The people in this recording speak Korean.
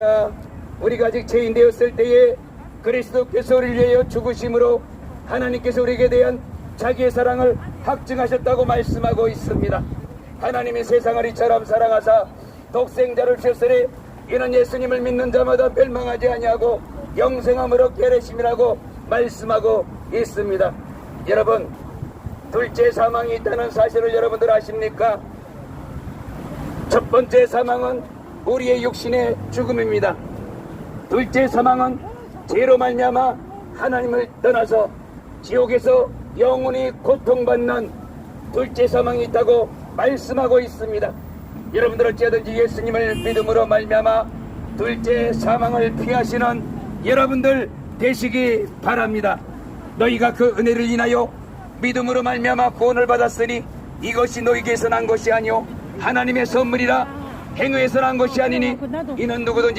아, 우리가 아직 죄인되었을 때에 그리스도께서 우리를 위하여 죽으심으로 하나님께서 우리에게 대한 자기의 사랑을 확증하셨다고 말씀하고 있습니다. 하나님이 세상을 이처럼 사랑하사 독생자를 주셨으니 이는 예수님을 믿는 자마다 멸망하지 아니하고 영생함으로 깨르심이라고 말씀하고 있습니다. 여러분 둘째 사망이 있다는 사실을 여러분들 아십니까? 첫 번째 사망은 우리의 육신의 죽음입니다. 둘째 사망은 죄로 말미암아 하나님을 떠나서 지옥에서 영원히 고통받는 둘째 사망이 있다고 말씀하고 있습니다. 여러분들 어찌하든지 예수님을 믿음으로 말미암아 둘째 사망을 피하시는 여러분들 되시기 바랍니다. 너희가 그 은혜를 인하여 믿음으로 말미암아 구원을 받았으니 이것이 너희에게서 난 것이 아니요 하나님의 선물이라 행위에서 난 것이 아니니 이는 누구든지